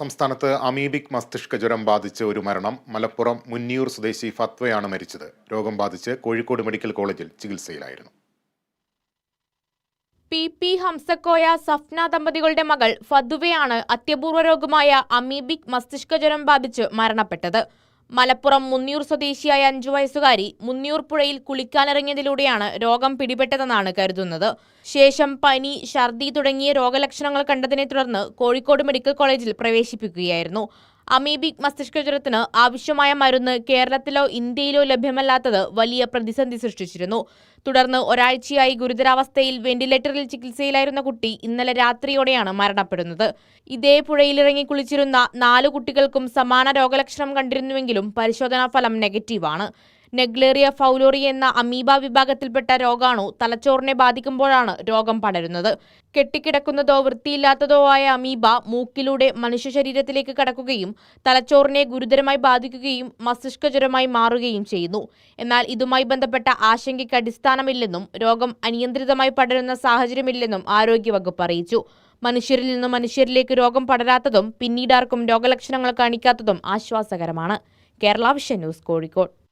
സംസ്ഥാനത്ത് അമീബിക് മസ്തിഷ്ക ജ്വരം ബാധിച്ച് ഒരു മരണം മലപ്പുറം മുന്നിയൂർ സ്വദേശി ഫത്വയാണ് മരിച്ചത്. രോഗം ബാധിച്ച് കോഴിക്കോട് മെഡിക്കൽ കോളേജിൽ ചികിത്സയിലായിരുന്നു. പി പി ഹംസക്കോയ സഫ്ന ദമ്പതികളുടെ മകൾ ഫതുവയാണ് അത്യപൂർവ രോഗമായ അമീബിക് മസ്തിഷ്ക ജ്വരം ബാധിച്ച് മരണപ്പെട്ടത്. മലപ്പുറം മുന്നിയൂർ സ്വദേശിയായ അഞ്ചു വയസ്സുകാരി മുന്നിയൂർ പുഴയിൽ കുളിക്കാനിറങ്ങിയതിലൂടെയാണ് രോഗം പിടിപെട്ടതെന്നാണ് കരുതുന്നത്. ശേഷം പനി ഛർദി തുടങ്ങിയ രോഗലക്ഷണങ്ങൾ കണ്ടതിനെ തുടർന്ന് കോഴിക്കോട് മെഡിക്കൽ കോളേജിൽ പ്രവേശിപ്പിക്കുകയായിരുന്നു. അമീബിക് മസ്തിഷ്ക ജ്വരത്തിന് ആവശ്യമായ മരുന്ന് കേരളത്തിലോ ഇന്ത്യയിലോ ലഭ്യമല്ലാത്തത് വലിയ പ്രതിസന്ധി സൃഷ്ടിച്ചിരുന്നു. തുടർന്ന് ഒരാഴ്ചയായി ഗുരുതരാവസ്ഥയിൽ വെന്റിലേറ്ററിൽ ചികിത്സയിലായിരുന്ന കുട്ടി ഇന്നലെ രാത്രിയോടെയാണ് മരണപ്പെടുന്നത്. ഇതേ പുഴയിലിറങ്ങി കുളിച്ചിരുന്ന നാലു കുട്ടികൾക്കും സമാന രോഗലക്ഷണം കണ്ടിരുന്നുവെങ്കിലും പരിശോധനാ ഫലം നെഗറ്റീവാണ്. നെഗ്ലേറിയ ഫൗലോറി എന്ന അമീബ വിഭാഗത്തിൽപ്പെട്ട രോഗാണു തലച്ചോറിനെ ബാധിക്കുമ്പോഴാണ് രോഗം പടരുന്നത്. കെട്ടിക്കിടക്കുന്നതോ വൃത്തിയില്ലാത്തതോ ആയ അമീബ മൂക്കിലൂടെ മനുഷ്യ ശരീരത്തിലേക്ക് കടക്കുകയും തലച്ചോറിനെ ഗുരുതരമായി ബാധിക്കുകയും മസ്തിഷ്കജ്വരമായി മാറുകയും ചെയ്യുന്നു. എന്നാൽ ഇതുമായി ബന്ധപ്പെട്ട ആശങ്കയ്ക്ക് അടിസ്ഥാനമില്ലെന്നും രോഗം അനിയന്ത്രിതമായി പടരുന്ന സാഹചര്യമില്ലെന്നും ആരോഗ്യവകുപ്പ് അറിയിച്ചു. മനുഷ്യരിൽ നിന്ന് മനുഷ്യരിലേക്ക് രോഗം പടരാത്തതും പിന്നീടാർക്കും രോഗലക്ഷണങ്ങൾ കാണിക്കാത്തതും ആശ്വാസകരമാണ്. Kerala vision news Kozhikode.